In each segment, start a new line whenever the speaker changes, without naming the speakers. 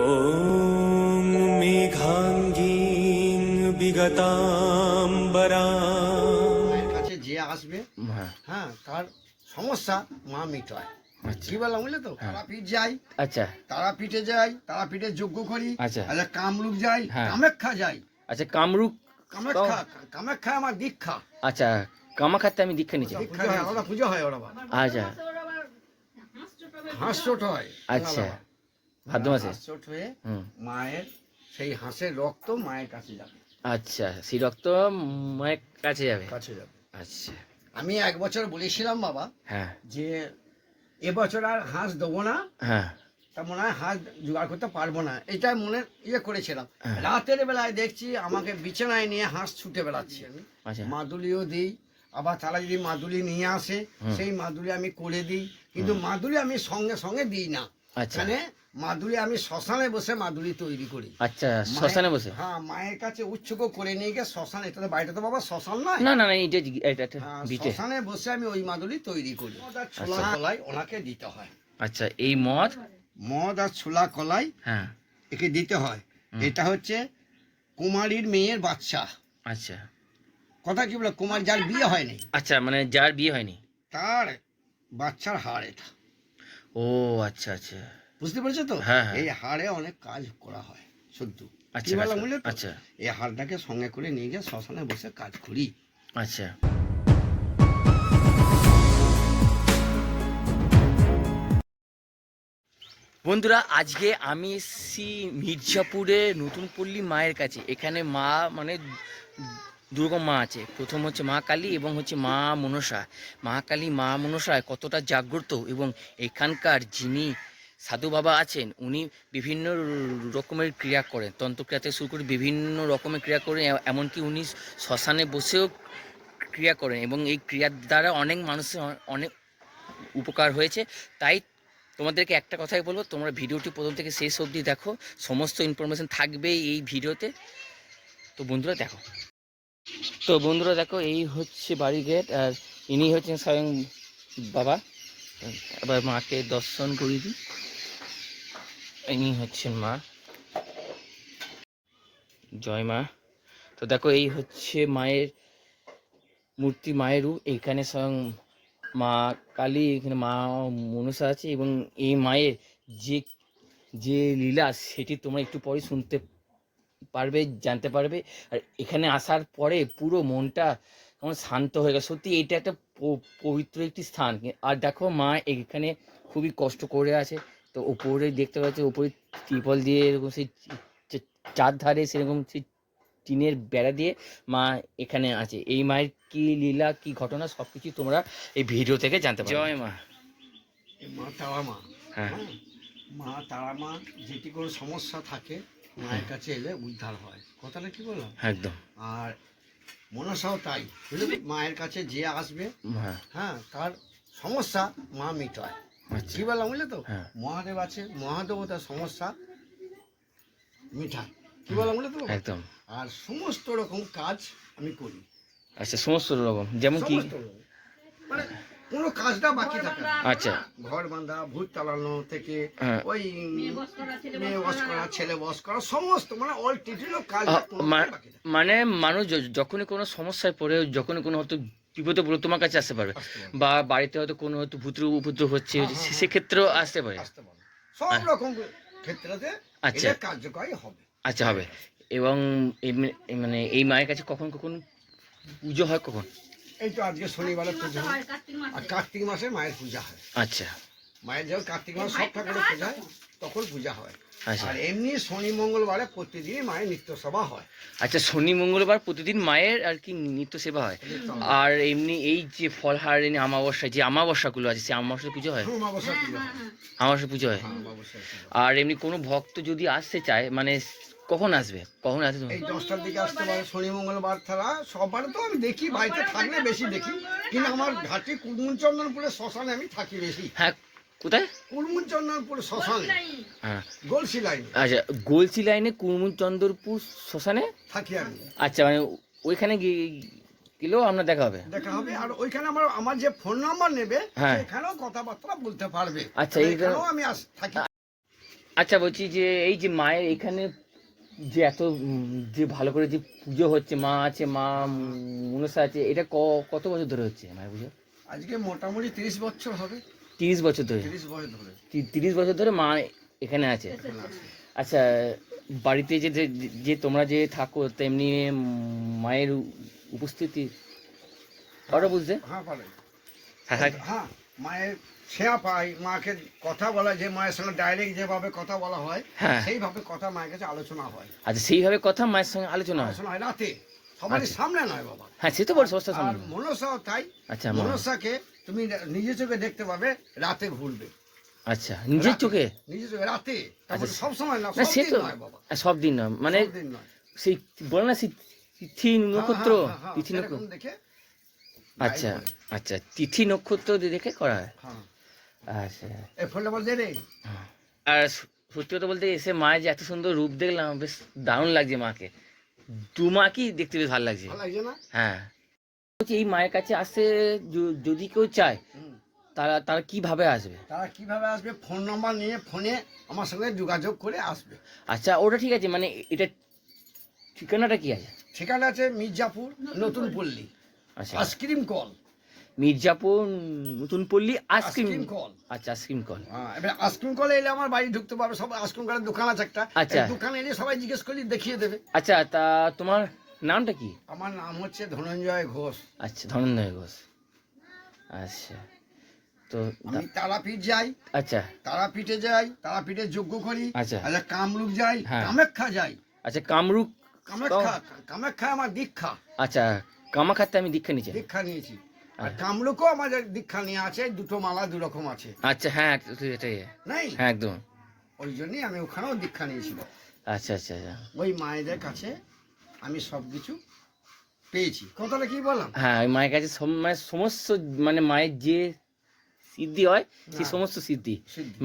ॐ मेघाङ्गीं विगताम्बरा
মায়ের কাছে যে আসবে
হ্যাঁ
হ্যাঁ তার সমস্যা মা মিটায়
আচ্ছা
কি বললাম বুঝলে তো তারাপীঠ যাই
আচ্ছা
তারাপীঠে যাই তারাপীঠে যজ্ঞ করি
আচ্ছা।
আচ্ছা কামরূপ যাই
হ্যাঁ।
কামাখ্যা যাই
আচ্ছা কামরূপ
কামাখ্যা কামাখ্যা আমার দীক্ষা
আচ্ছা কামাখাতে আমি দীক্ষা নিচ্ছি
দীক্ষা হয় ওরা পুজো হয় ওরা বাবা।
আচ্ছা
হাঁস চোট হয়।
আচ্ছা ভাদ্র মাসে?
হয়ে মায়ের সেই হাঁসের রক্ত মায়ের কাছে যাবে।
আচ্ছা সেই রক্ত মায়ের কাছে যাবে?
কাছে যাবে।
আচ্ছা।
আমি এক বছর বলেছিলাম বাবা
হ্যাঁ।
যে এবছর আর হাঁস দেবো না।
হ্যাঁ।
তা মনে হয় হাত জোগাড় করতে পারব না। এটা মনে ইয়ে করেছিলাম।
হ্যাঁ।
রাতের বেলায় দেখছি আমাকে বিছানায় নিয়ে হাঁস ছুটে বেড়াচ্ছি। আমি
আচ্ছা।
মাদুলিও দিই আবার তারা যদি মাদুলি নিয়ে আসে সেই মাদুলি আমি করে দিই। কিন্তু মাদুলি আমি সঙ্গে সঙ্গে দিই না।
আচ্ছা।
মানে মাদুলি আমি শ্মশানে বসে মাদুলি তৈরি করি।
আচ্ছা শ্মশানে বসে?
হ্যাঁ মায়ের কাছে উচ্চক করে নিয়ে গিয়ে শ্মশান এটা তো বাড়িটা তো বাবা শ্মশান নয়।
না না না এটা এটা
হ্যাঁ, শ্মশানে বসে আমি ওই মাদুলি তৈরি করি। মদ আর ছোলা
আচ্ছা।
কলাই ওনাকে দিতে হয়।
আচ্ছা এই মদ?
মদ আর ছোলা কলাই
হ্যাঁ।
একে দিতে হয়। এটা হচ্ছে কুমারীর মেয়ের বাচ্চা।
আচ্ছা।
কথা কি বলে? কুমার যার বিয়ে হয়নি।
আচ্ছা মানে যার বিয়ে হয়নি।
তার বাচ্চার হাড় এটা।
ও আচ্ছা আচ্ছা।
বুঝতে পেরেছ তো?
হ্যাঁ, হ্যাঁ।
এই হাড়ে অনেক কাজ করা হয় শুদ্ধ।
আচ্ছা, আচ্ছা? আচ্ছা।
এই হাড়টাকে সঙ্গে করে নিয়ে গিয়ে শ্মশানে বসে কাজ করি।
আচ্ছা। বন্ধুরা আজকে আমি এসেছি মির্জাপুরে নতুন পল্লী মায়ের কাছে। এখানে মা মানে দুর্গা মা আছে। প্রথম হচ্ছে মা কালী এবং হচ্ছে মা মনসা। মা কালী, মা মনসায় কতটা জাগ্রত এবং এখানকার যিনি সাধু বাবা আছেন, উনি বিভিন্ন রকমের ক্রিয়া করেন। তন্ত্রক্রিয়া থেকে শুরু করে বিভিন্ন রকমের ক্রিয়া করেন এমনকি উনি শ্মশানে বসেও ক্রিয়া করেন এবং এই ক্রিয়ার দ্বারা অনেক মানুষের অনেক উপকার হয়েছে। তাই তোমাদেরকে একটা কথাই বলব, তোমরা ভিডিওটি প্রথম থেকে শেষ অবধি দেখো। সমস্ত ইনফরমেশন থাকবে এই ভিডিওতে। তো বন্ধুরা, দেখো। তো বন্ধুরা দেখো, এই হচ্ছে বাড়ি গেট আর ইনি হচ্ছেন স্বয়ং বাবা। এবার মাকে দর্শন করিয়ে দিই। ইনি হচ্ছেন মা। জয় মা। তো দেখো, এই হচ্ছে মায়ের মূর্তি, মায়ের রূপ। এখানে স্বয়ং মা কালী, এখানে মা মনসা আছে এবং এই মায়ের যে যে লীলা, সেটি তোমরা একটু পরে শুনতে পারবে জানতে পারবে। আর এখানে আসার পরে পুরো মনটা কেমন শান্ত হয়ে গেছে সত্যি এটা একটা প- পবিত্র একটি স্থান। আর দেখো মা এখানে খুবই কষ্ট করে আছে। তো উপরে দেখতে পাচ্ছ উপরে ত্রিপল দিয়ে এরকম সেই চা- চার ধারে সেরকম সেই টিনের বেড়া দিয়ে মা এখানে আছে। এই মায়ের কি লীলা কি ঘটনা সব কিছু তোমরা এই ভিডিও থেকে জানতে পারবে। জয় মা।
এই মা তারা মা।
হ্যাঁ।
হ্যাঁ। মা তারা মা যেটি কোনো সমস্যা থাকে মায়ের কাছে এলে উদ্ধার হয়। কথাটা কি বললাম?
একদম।
আর মনসাও তাই বুঝলে? তো? মায়ের কাছে যে আসবে
হ্যাঁ।
হ্যাঁ তার সমস্যা মা মিটায়।
আচ্ছা।
কি বললাম বুঝলে তো?
হ্যাঁ।
মহাদেব আছে মহাদেব তার সমস্যা মিঠায় কি বললাম বুঝলে তো?
একদম।
আর সমস্ত রকম কাজ আমি করি।
আচ্ছা সমস্ত রকম। যেমন কি?
মানে কোনো কাজটা বাকি থাকে। না
আচ্ছা।
ঘর বাঁধা ভূত চালানো থেকে
হ্যাঁ।
ওই মেয়ে বস করা ছেলে বস করা। সমস্ত মানে অল টিটিরও কাজ
মানে মানুষ যখনই কোনো সমস্যায় পড়ে যখনই কোনো হয়তো বিপদে পড়ে তোমার কাছে আসতে পারবে। বা বাড়িতে হয়তো কোনো হয়তো ভূত্র উপদ্রব হচ্ছে
হ্যাঁ, হ্যাঁ,
সেক্ষেত্রেও আসতে পারে।
আসতে পারে। সব রকম ক্ষেত্রেতে
আচ্ছা।
কার্যকরী হবে।
আচ্ছা হবে। এবং মানে এই মায়ের কাছে কখন কখন পুজো হয় কখন?
এই তো আজকে শনিবারে পুজো হয়। আর কার্তিক মাসে মায়ের পূজা হয়।
আচ্ছা।
মায়ের যখন কার্তিক মাসে সব ঠাকুরের পূজা হয় তখন? পূজা হয়।
আচ্ছা।
আর এমনি শনি মঙ্গলবারে প্রতিদিনই মায়ের নিত্য সভা হয়।
আচ্ছা শনি মঙ্গলবার প্রতিদিন মায়ের আর কি নিত্য সেবা হয় আর এমনি এই যে ফলহার এনে অমাবস্যা যে অমাবস্যাগুলো আছে সেই অমাবস্যা পুজো হয়?
অমাবস্যা পুজো হয়।
অমাবস্যা পুজো হয়।
হ্যাঁ, অমাবস্যা পুজো।
আর এমনি কোনো ভক্ত যদি আসতে চায় মানে কখন আসবে? কখন আসবে
এই দশটার দিকে আসতে পারে শনি মঙ্গলবার ছাড়া। সবার তো আমি দেখি বাড়িতে থাকলে বেশি দেখি। কিন্তু আমার ঘাটে কুলমুন চন্দনপুরে শ্মশানে আমি থাকি বেশি।
হ্যাঁ কোথায়?
কুলমুন চন্দনপুর শ্মশানে।
হ্যাঁ।
গোলসি লাইনে।
আচ্ছা গোলসি লাইনে কুরমুন চন্দ্রপুর শ্মশানে?
থাকি আমি।
আচ্ছা মানে ওইখানে গিয়ে গেলেও আপনার দেখা হবে।
দেখা হবে আর ওইখানে আমার আমার যে ফোন নাম্বার নেবে
হ্যাঁ।
সেখানেও কথাবার্তা বলতে পারবে।
আচ্ছা,
এখানেও আমি আস- থাকি।
আচ্ছা বলছি যে এই যে মায়ের এখানে যে এত যে ভালো করে যে পুজো হচ্ছে মা আছে মা মনসা আছে এটা ক- কত বছর ধরে হচ্ছে মায়ের পুজো?
আজকে মোটামুটি তিরিশ বছর হবে।
তিরিশ বছর ধরে?
তিরিশ বছর ধরে।
তিরিশ বছর ধরে মা এখানে আছে? আচ্ছা বাড়িতে যে যে- তোমরা যে থাকো তেমনি মায়ের উপস্থিতি? ওটা বুঝতে?
হ্যাঁ পারে।
হ্যাঁ হ্যাঁ।
হ্যাঁ। মায়ের পাই মাকে কথা বলা যে মায়ের সঙ্গে ডাইরেক্ট যেভাবে কথা বলা হয়
হ্যাঁ।
সেইভাবে কথা মায়ের কাছে আলোচনা হয়।
আচ্ছা সেইভাবে কথা মায়ের সঙ্গে আলোচনা হয়?
আলোচনা হয় রাতে। সবারই
আচ্ছা।
সামনে নয় বাবা।
হ্যাঁ সে তো সমস্যা সামনে
তাই
আচ্ছা
মনসাকে তুমি নিজে চোখে দেখতে পাবে রাতে ঘুরবে।
আচ্ছা নিজের চোখে?
নিজে চোখে রাতে।
আচ্ছা।
সব সময় না সব
সে
দিন
তো
নয় বাবা।
সব দিন নয়। মানে সেই বলে না সেই তিথি নক্ষত্র
হ্যাঁ, হ্যাঁ, হ্যাঁ,
তিথি নক্ষত্র।
দেখে
আচ্ছা আচ্ছা তিথি নক্ষত্র দেখে করা হয়?
হ্যাঁ।
আচ্ছা।
দে
আর সত্যি কথা বলতে এসে মায়ের যে এত সুন্দর রূপ দেখলাম বেশ দারুণ লাগছে মাকে। দু মাকেই দেখতে বেশ ভালো লাগছে। হ্যাঁ। বলছি এই মায়ের কাছে আসতে যদি কেউ চায় তারা তারা কীভাবে আসবে?
তারা কীভাবে আসবে? ফোন নাম্বার নিয়ে ফোনে আমার সঙ্গে যোগাযোগ করে আসবে।
আচ্ছা ওটা ঠিক আছে মানে এটা ঠিকানাটা কি আছে?
ঠিকানা আছে মির্জাপুর নতুন পল্লী।
আচ্ছা।
Ice cream call.
মির্জাপুর নতুন পল্লী আইসক্রিম।
কল।
আচ্ছা আইসক্রিম কল।
হ্যাঁ এবার আইসক্রিম কলে এলে আমার বাড়ি ঢুকতে পারবে সব আইসক্রিম কলের দোকান আছে একটা।
আচ্ছা।
দোকানে এলে সবাই জিজ্ঞেস করলে দেখিয়ে দেবে।
আচ্ছা তা তোমার নামটা কি?
আমার নাম হচ্ছে ধনঞ্জয় ঘোষ।
আচ্ছা ধনঞ্জয় ঘোষ। আচ্ছা তো
আমি তারাপীঠ যাই।
আচ্ছা।
তারাপীঠে যাই তারাপীঠে যজ্ঞ করি।
আচ্ছা।
আচ্ছা কামরূপ যাই
হ্যাঁ।
কামাখ্যা যাই।
আচ্ছা কামরূপ
কামাখ্যা কামাখ্যা আমার দীক্ষা।
আচ্ছা কামাখাতে আমি দীক্ষা নিচ্ছি
দীক্ষা নিয়েছি। আর
আচ্ছা।
কামরূপও আমাদের দীক্ষা নিয়ে আছে দুটো মালা দু রকম আছে।
আচ্ছা হ্যাঁ এটাই
নাই?
হ্যাঁ একদম।
ওই জন্যই আমি ওখানেও দীক্ষা নিয়েছিল
আচ্ছা আচ্ছা আচ্ছা।
ওই মায়েদের কাছে আমি সব কিছু পেয়েছি। কথাটা কি বললাম?
হ্যাঁ ওই মায়ের কাছে মানে সমস্ত মানে মায়ের যে সিদ্ধি হয় সেই
হ্যাঁ।
সমস্ত সিদ্ধি।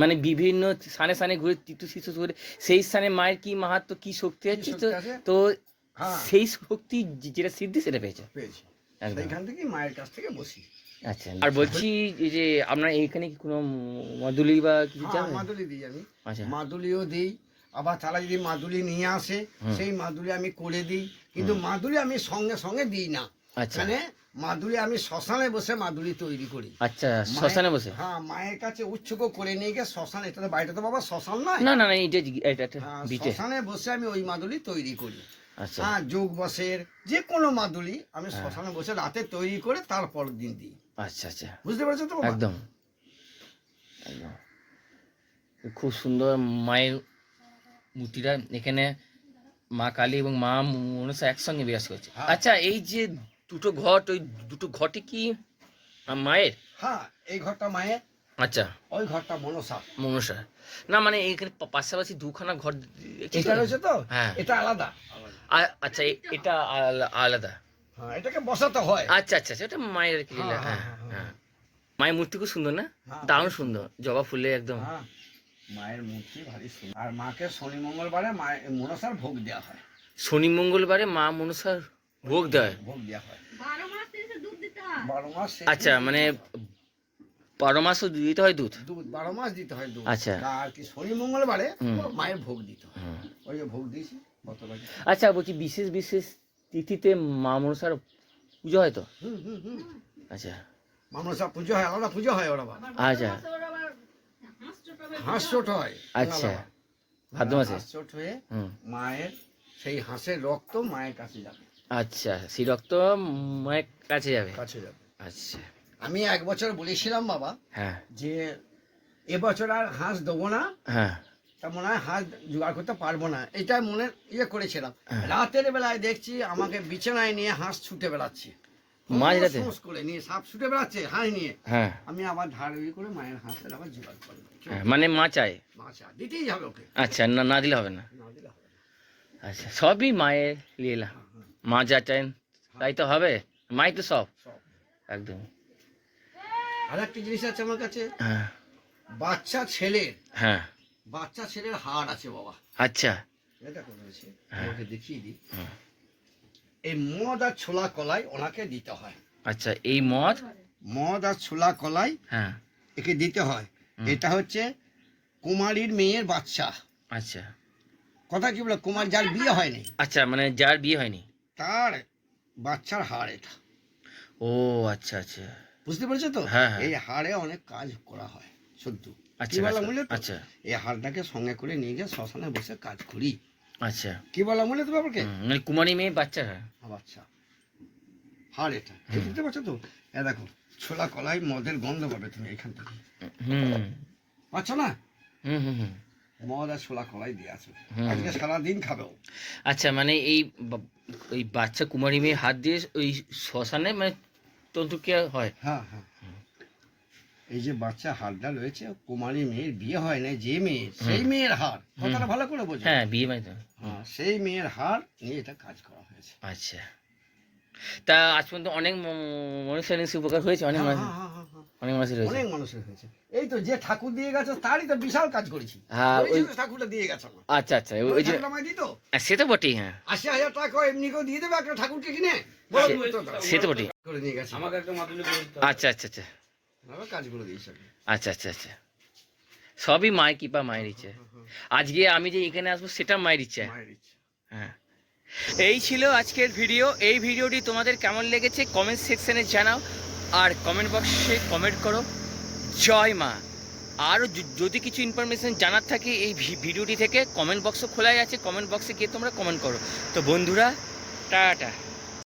মানে বিভিন্ন স্থানে স্থানে ঘুরে তীর্থ তীর্থ করে সেই স্থানে মায়ের কি মাহাত্ম কি শক্তি আছে তো তো সেই শক্তি যেটা সিদ্ধি সেটা পেয়েছে।
পেয়েছি। সেইখান থেকে মায়ের কাছ থেকে বসি।
আচ্ছা আর বলছি যে আপনার এইখানে কি কোনো মধুলি বা কিছু
হ্যাঁ, মাদুলি দিই আমি।
আচ্ছা।
মাদুলিও দিই। আবার তারা যদি মাদুলি নিয়ে আসে সেই মাদুলি আমি করে দিই। কিন্তু মাদুলি আমি সঙ্গে সঙ্গে দিই না।
আচ্ছা।
মানে মাদুলি আমি শ্মশানে বসে মাদুলি তৈরি করি।
আচ্ছা শ্মশানে বসে?
হ্যাঁ মায়ের কাছে উচ্চক করে নিয়ে গিয়ে শ্মশান এটা তো বাড়িটা তো বাবা শ্মশান নয়।
না না না এটা
হ্যাঁ, শ্মশানে বসে আমি ওই মাদুলি তৈরি করি। হ্যাঁ যোগ বসের যে কোনো মাদুলি আমি
হ্যাঁ।
শ্মশানে বসে রাতে তৈরি করে তারপর দিন দিই।
আচ্ছা আচ্ছা।
বুঝতে পেরেছ তো
একদম। একদম। খুব সুন্দর মায়ের মূর্তিটা এখানে মা কালী এবং মা মনসা একসঙ্গে বিরাজ করছে।
হ্যাঁ।
আচ্ছা এই যে দুটো ঘট ওই দুটো ঘটে কি মায়ের?
হ্যাঁ এই ঘরটা মায়ের
আচ্ছা।
ওই ঘরটা মনসা
মনসা না মানে এখানে পাশাপাশি দুখানা ঘর
এটা? রয়েছে তো?
হ্যাঁ।
এটা আলাদা।
আচ্ছা এটা আলাদা।
হ্যাঁ এটাকে বসাতে হয়।
আচ্ছা আচ্ছা আচ্ছা ওটা মায়ের কি
হ্যাঁ,
হ্যাঁ
হ্যাঁ,
মায়ের মূর্তি খুব সুন্দর না। দারুণ সুন্দর। জবা ফুলে একদম।
মায়ের মূর্তি ভারী সুন্দর। আর মাকে শনি মঙ্গলবারে মায়ের মনসার ভোগ দেওয়া হয়।
শনি মঙ্গলবারে মা মনসার ভোগ দেয়?
ভোগ দেওয়া হয়। বারো মাস
আচ্ছা মানে বারো মাসও দিতে হয় দুধ?
দুধ বারো মাস দিতে হয় দুধ।
আচ্ছা।
আর কি শনি মঙ্গলবারে মায়ের ভোগ দিতে হয়। ওই যে ভোগ দিয়েছি।
আচ্ছা বলছি বিশেষ বিশেষ তিথিতে মা মনসার পুজো হয় তো?
হুম হুম হুম।
আচ্ছা।
মনসা পুজো হয় আলাদা পুজো হয় ওরা বাবা
আচ্ছা।
হাঁস চোট হয়।
আচ্ছা। ভাদ্র মাসে?
হাঁস চোট হয়ে
হুম।
মায়ের সেই হাঁসের রক্ত মায়ের কাছে যাবে।
আচ্ছা সেই রক্ত মায়ের কাছে যাবে?
কাছে যাবে।
আচ্ছা।
আমি এক বছর বলেছিলাম বাবা
হ্যাঁ।
যে এবছর আর হাঁস দেবো না।
হ্যাঁ।
মনে হয় হাঁস জোগাড় করতে পারব না। এটা মনে ইয়ে করেছিলাম।
হ্যাঁ।
রাতের বেলায় দেখছি আমাকে বিছানায় নিয়ে হাঁস ছুটে বেড়াচ্ছে।
মাঝরাতে?
করে নিয়ে সাপ ছুটে বেড়াচ্ছে হাঁস নিয়ে।
হ্যাঁ।
আমি আবার ধার করে মায়ের হাঁসের আবার জোগাড় করব
হ্যাঁ, মানে মা চায়
মাছ আর দিতেই হবে ওকে।
আচ্ছা না না দিলে হবে না?
না দিলে হবে
আচ্ছা সবই মায়ের লীলা। মা যা চান তাই তো হবে? মাই তো সব? একদম।
আর একটা জিনিস আছে আমার কাছে।
হ্যাঁ।
বাচ্চা ছেলের
হ্যাঁ।
বাচ্চা ছেলের হাড় আছে বাবা।
আচ্ছা।
এটা করেছে
হ্যাঁ।
ওকে দেখিয়ে দিই। এই মদ আর ছোলা কলাই ওনাকে দিতে হয়।
আচ্ছা এই মদ?
মদ আর ছোলা কলাই
হ্যাঁ।
একে দিতে হয়। এটা হচ্ছে কুমারীর মেয়ের বাচ্চা।
আচ্ছা।
কথা কি বলে? কুমার যার বিয়ে হয়নি।
আচ্ছা মানে যার বিয়ে হয়নি?
তার বাচ্চার হাড় এটা।
ও আচ্ছা আচ্ছা।
বুঝতে পেরেছ তো?
হ্যাঁ, হ্যাঁ।
এই হাড়ে অনেক কাজ করা হয়। শুদ্ধ।
আচ্ছা
কি বলা
আচ্ছা, আচ্ছা।
এই হাড়টাকে সঙ্গে করে নিয়ে গিয়ে শ্মশানে বসে কাজ করি।
আচ্ছা।
কি বলা মূল্য তো
মানে কুমারী মেয়ে বাচ্চা
বাচ্চা। হাড় এটা। বুঝতে পারছ তো? এ দেখো ছোলা কলাই মদের গন্ধ পাবে তুমি এখান থেকে।
হুম।
পাচ্ছ না?
হুম হুম হুম।
মদ আর ছোলা কলাই দিয়ে আছে। আজকে সারাদিন খাবে
আচ্ছা মানে এই এই বাচ্চা কুমারী মেয়ে হাত দিয়ে ওই শ্মশানে মানে তন্তুক্রিয়া হয়?
হ্যাঁ হ্যাঁ। এই যে বাচ্চা হাড়টা রয়েছে কুমারী মেয়ের বিয়ে হয় না যে মেয়ে সেই মেয়ের হাড় কথাটা ভালো করে বোঝো।
হ্যাঁ বিয়ে মানে তো
হ্যাঁ, সেই মেয়ের হাড় নিয়ে এটা কাজ করা হয়েছে।
আচ্ছা। তা আজ পর্যন্ত অনেক মানুষের নিশ্চয়ই উপকার হয়েছে অনেক
হ্যাঁ,
মানুষ
হ্যাঁ, হ্যাঁ।
অনেক মানুষের হয়েছে
অনেক মানুষের হয়েছে এই তো যে ঠাকুর দিয়ে গেছে তারই তো বিশাল কাজ করেছি।
হ্যাঁ,
ওই ঠাকুরটা দিয়ে গেছে।
আচ্ছা আচ্ছা ওই- যে
আমায় দিত?
আহ, সে তো বটেই হ্যাঁ।
আশি হাজার টাকা এমনি কেউ দিয়ে দেবে একটা ঠাকুরকে কিনে।
সে তো বটেই।
করে নিয়ে গেছে।
আমাকে একটা
আচ্ছা আচ্ছা আচ্ছা। আচ্ছা আচ্ছা আচ্ছা। সবই মায়ের কৃপা মায়ের ইচ্ছে। আজকে আমি যে এখানে আসব সেটা মায়ের ইচ্ছে। হ্যাঁ। এই ছিল আজকের ভিডিও। এই ভিডিওটি তোমাদের কেমন লেগেছে কমেন্ট সেকশনে জানাও। আর কমেন্ট বক্সে কমেন্ট করো। জয় মা। আরও যদি কিছু ইনফরমেশন জানার থাকে এই ভিডিওটি থেকে কমেন্ট বক্সও খোলাই আছে। কমেন্ট বক্সে গিয়ে তোমরা কমেন্ট করো। তো বন্ধুরা টাটা।